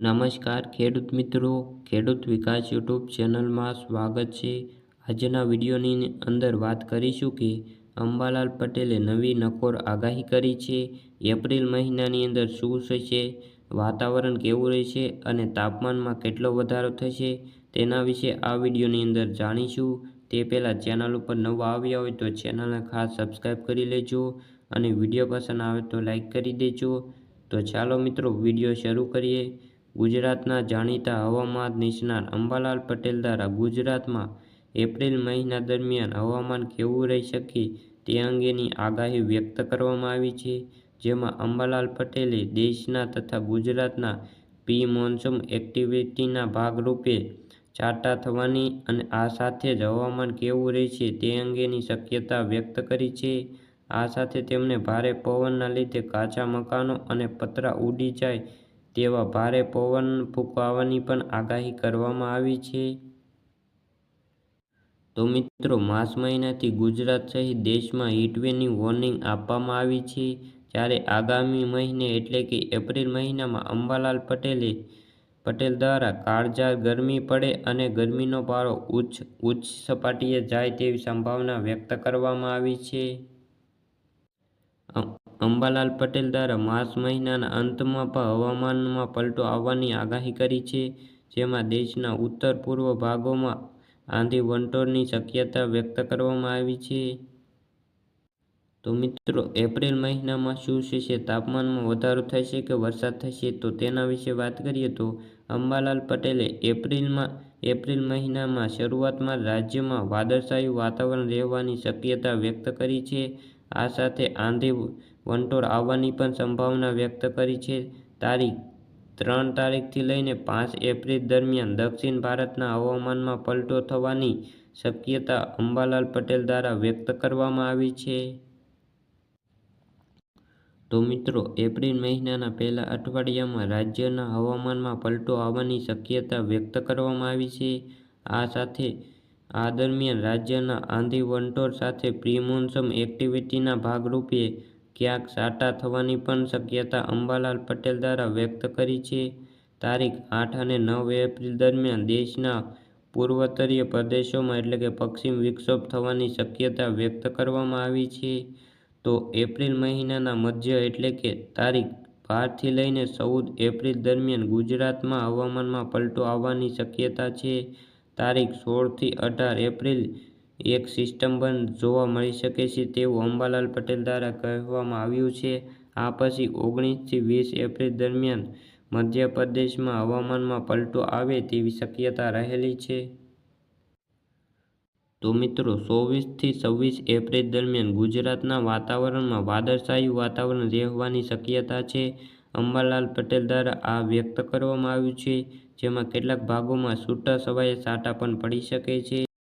નમસ્કાર ખેડૂત મિત્રો, ખેડૂત વિકાસ યુટ્યુબ ચેનલમાં સ્વાગત છે. આજના વિડીયોની અંદર વાત કરીશું કે અંબાલાલ પટેલે નવી નકોર આગાહી કરી છે. એપ્રિલ મહિનાની અંદર શું થશે, વાતાવરણ કેવું રહેશે અને તાપમાનમાં કેટલો વધારો થશે તેના વિશે આ વિડીયોની અંદર જાણીશું. તે પહેલાં ચેનલ ઉપર નવા આવ્યા હોય તો ચેનલને ખાસ સબસ્ક્રાઈબ કરી લેજો અને વીડિયો પસંદ આવે તો લાઈક કરી દેજો. તો ચાલો મિત્રો, વીડિયો શરૂ કરીએ. ગુજરાતના જાણીતા હવામાન નિષ્ણાત અંબાલાલ પટેલ દ્વારા ગુજરાતમાં એપ્રિલ મહિના દરમિયાન હવામાન કેવું રહી શકે તે અંગેની આગાહી વ્યક્ત કરવામાં આવી છે, જેમાં અંબાલાલ પટેલે દેશના તથા ગુજરાતના પ્રી મોન્સૂન એક્ટિવિટીના ભાગરૂપે છાંટા થવાની અને આ સાથે જ હવામાન કેવું રહેશે તે અંગેની શક્યતા વ્યક્ત કરી છે. આ સાથે તેમણે ભારે પવનના લીધે કાચા મકાનો અને પતરા ઉડી જાય તેવા ભારે પવન ફૂંકાવાની પણ આગાહી કરવામાં આવી છે. તો મિત્રો, માર્ચ મહિનાથી ગુજરાત સહિત દેશમાં હીટવેવની વોર્નિંગ આપવામાં આવી છે. જ્યારે આગામી મહિને એટલે કે એપ્રિલ મહિનામાં અંબાલાલ પટેલે પટેલ દ્વારા કાળઝાળ ગરમી પડે અને ગરમીનો પારો ઉચ્ચ ઉચ્ચ સપાટીએ જાય તેવી સંભાવના વ્યક્ત કરવામાં આવી છે. અંબાલાલ પટેલ દ્વારા માર્ચ મહિનાના અંતમાં પણ હવામાનમાં પલટો આવવાની આગાહી કરી છે, જેમાં દેશના ઉત્તર પૂર્વ ભાગોમાં આંધી વંટોળની શક્યતા વ્યક્ત કરવામાં આવી છે. તો મિત્રો, એપ્રિલ મહિનામાં શું થશે તાપમાનમાં વધારો થશે કે વરસાદ થશે? તો તેના વિશે વાત કરીએ તો અંબાલાલ પટેલે એપ્રિલમાં, એપ્રિલ મહિનામાં શરૂઆતમાં રાજ્યમાં વાદળછાયું વાતાવરણ રહેવાની શક્યતા વ્યક્ત કરી છે. આ સાથે આંધી વંટોળ આવવાની પણ સંભાવના વ્યક્ત કરી છે. તારીખ ત્રણ તારીખથી લઈને પાંચ એપ્રિલ દરમિયાન દક્ષિણ ભારતના હવામાનમાં પલટો થવાની શક્યતા અંબાલાલ પટેલ દ્વારા વ્યક્ત કરવામાં આવી છે. તો મિત્રો, એપ્રિલ મહિનાના પહેલા અઠવાડિયામાં રાજ્યના હવામાનમાં પલટો આવવાની શક્યતા વ્યક્ત કરવામાં આવી છે. આ સાથે આ દરમિયાન રાજ્યના આંધી વંટોળ સાથે પ્રિમોન્સમ એક્ટિવિટીના ભાગરૂપે ક્યાંક સાટા થવાની પણ શક્યતા અંબાલાલ પટેલ દ્વારા વ્યક્ત કરી છે. તારીખ આઠ અને નવ એપ્રિલ દરમિયાન દેશના પૂર્વોત્તરીય પ્રદેશોમાં એટલે કે પશ્ચિમ વિક્ષોભ થવાની શક્યતા વ્યક્ત કરવામાં આવી છે. તો એપ્રિલ મહિનાના મધ્ય એટલે કે તારીખ બારથી લઈને ચૌદ એપ્રિલ દરમિયાન ગુજરાતમાં હવામાનમાં પલટો આવવાની શક્યતા છે. તારીખ સોળથી અઢાર એપ્રિલ એક સિસ્ટમ બંધ જોવા મળી શકે છે તેવું અંબાલાલ પટેલ દ્વારા કહેવામાં આવ્યું છે. આ પછી ઓગણીસથી વીસ એપ્રિલ દરમિયાન મધ્યપ્રદેશમાં હવામાનમાં પલટો આવે તેવી શક્યતા રહેલી છે. તો મિત્રો ચોવીસથી છવ્વીસ એપ્રિલ દરમિયાન ગુજરાતના વાતાવરણમાં વાદળછાયું વાતાવરણ રહેવાની શક્યતા છે. અંબાલાલ પટેલ દ્વારા આ વ્યક્ત કરવામાં આવ્યું છે. જેમાં કેટલાક ભાગોમાં છૂટા છવાયા છાંટા પણ પડી શકે છે.